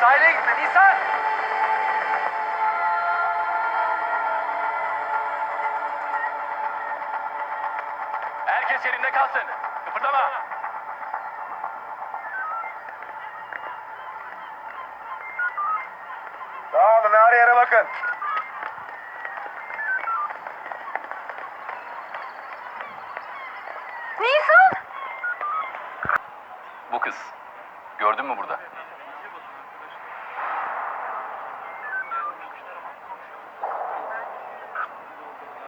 Sahile gitme Nisan. Herkes yerinde kalsın. Kıpırdama. Dağılın her yere bakın. Nisan! Bu kız. Gördün mü burada?